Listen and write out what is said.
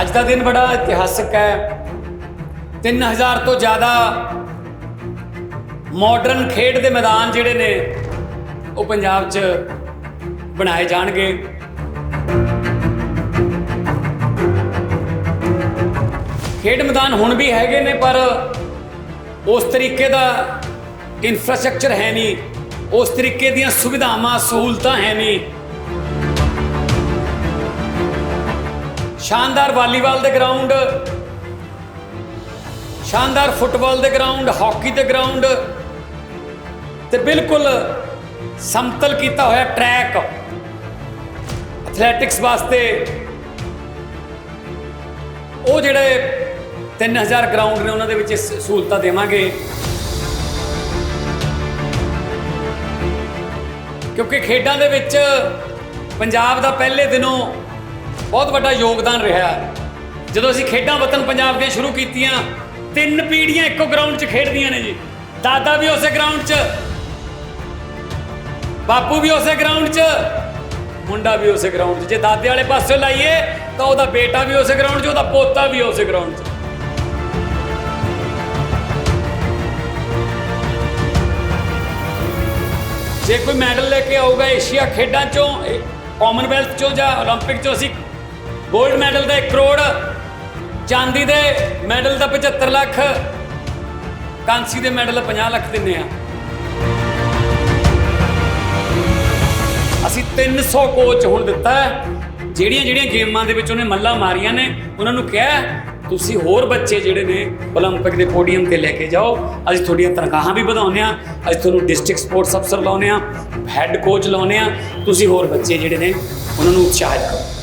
ਅੱਜ ਦਾ ਦਿਨ ਬੜਾ ਇਤਿਹਾਸਕ ਹੈ। 3000 ਤੋਂ ਜ਼ਿਆਦਾ ਮਾਡਰਨ ਖੇਡ ਦੇ ਮੈਦਾਨ ਜਿਹੜੇ ਨੇ, ਉਹ ਪੰਜਾਬ 'ਚ ਬਣਾਏ ਜਾਣਗੇ। ਖੇਡ ਮੈਦਾਨ ਹੁਣ ਵੀ ਹੈਗੇ ਨੇ, ਪਰ ਉਸ ਤਰੀਕੇ ਦਾ ਇਨਫਰਾਸਟ੍ਰਕਚਰ ਹੈ ਨਹੀਂ। ਉਸ ਤਰੀਕੇ ਦੀਆਂ ਸੁਵਿਧਾਵਾਂ, ਸਹੂਲਤਾਂ ਹੈ ਨਹੀਂ। ਸ਼ਾਨਦਾਰ ਵਾਲੀਬਾਲ ਦੇ ਗਰਾਊਂਡ, ਸ਼ਾਨਦਾਰ ਫੁੱਟਬਾਲ ਦੇ ਗਰਾਊਂਡ, ਹਾਕੀ ਦੇ ਗਰਾਊਂਡ ਤੇ ਬਿਲਕੁਲ ਸਮਤਲ ਕੀਤਾ ਹੋਇਆ ਟਰੈਕ ਐਥਲੈਟਿਕਸ ਵਾਸਤੇ। ਉਹ ਜਿਹੜੇ 3000 ਗਰਾਊਂਡ ਨੇ, ਉਹਨਾਂ ਦੇ ਵਿੱਚ ਸਹੂਲਤਾਂ ਦੇਵਾਂਗੇ। ਕਿਉਂਕਿ ਖੇਡਾਂ ਦੇ ਵਿੱਚ ਪੰਜਾਬ ਦਾ ਪਹਿਲੇ ਦਿਨੋਂ ਬਹੁਤ ਵੱਡਾ ਯੋਗਦਾਨ ਰਿਹਾ ਹੈ। ਜਦੋਂ ਅਸੀਂ ਖੇਡਾਂ ਵਤਨ ਪੰਜਾਬ ਦੀਆਂ ਸ਼ੁਰੂ ਕੀਤੀਆਂ ਤਿੰਨ ਪੀੜ੍ਹੀਆਂ ਇੱਕੋ ਗਰਾਊਂਡ 'ਚ ਖੇਡਦੀਆਂ ਨੇ ਜੀ ਦਾਦਾ ਵੀ ਉਸੇ ਗਰਾਊਂਡ 'ਚ ਬਾਪੂ ਵੀ ਉਸੇ ਗਰਾਊਂਡ 'ਚ ਮੁੰਡਾ ਵੀ ਉਸੇ ਗਰਾਊਂਡ 'ਚ ਜੇ ਦਾਦੇ ਵਾਲੇ ਪਾਸੇ ਲਾਈਏ ਤਾਂ ਉਹਦਾ ਬੇਟਾ ਵੀ ਉਸੇ ਗਰਾਊਂਡ 'ਚ ਉਹਦਾ ਪੋਤਾ ਵੀ ਉਸੇ ਗਰਾਊਂਡ 'ਚ ਜੇ ਕੋਈ ਮੈਡਲ ਲੈ ਕੇ ਆਊਗਾ ਏਸ਼ੀਆ ਖੇਡਾਂ ਚੋਂ ਇਹ ਕਾਮਨਵੈਲਥ ਚੋਂ ਜਾਂ 올림픽 ਚੋਂ ਅਸੀਂ ਗੋਲਡ ਮੈਡਲ ਦਾ 1 ਕਰੋੜ, ਚਾਂਦੀ ਦੇ ਮੈਡਲ ਦਾ 75 ਲੱਖ, ਕਾਂਸੀ ਦੇ ਮੈਡਲ 50 ਲੱਖ ਦਿੰਨੇ ਆ। ਅਸੀਂ 300 ਕੋਚ ਹੁਣ ਦਿੱਤਾ ਜਿਹੜੀਆਂ ਜਿਹੜੀਆਂ ਗੇਮਾਂ ਦੇ ਵਿੱਚ ਉਹਨੇ ਮੱਲਾ ਮਾਰੀਆਂ ਨੇ, ਉਹਨਾਂ ਨੂੰ ਕਿਹਾ ਤੁਸੀਂ ਹੋਰ ਬੱਚੇ ਜਿਹੜੇ ਨੇ 올림픽 ਦੇ ਪੋਡੀਅਮ ਤੇ ਲੈ ਕੇ ਜਾਓ। ਅਸੀਂ ਤੁਹਾਡੀਆਂ ਤਨਖਾਹਾਂ ਵੀ ਵਧਾਉਂਦੇ ਆ ਅਸੀਂ ਤੁਹਾਨੂੰ ਡਿਸਟ੍ਰਿਕਟ ਸਪੋਰਟਸ ਅਫਸਰ ਲਾਉਨੇ ਆ ਹੈੱਡ ਕੋਚ ਲਾਉਨੇ ਆ ਤੁਸੀਂ ਹੋਰ ਬੱਚੇ ਜਿਹੜੇ ਨੇ, ਉਹਨਾਂ ਨੂੰ ਉਤਸ਼ਾਹਿਤ ਕਰੋ।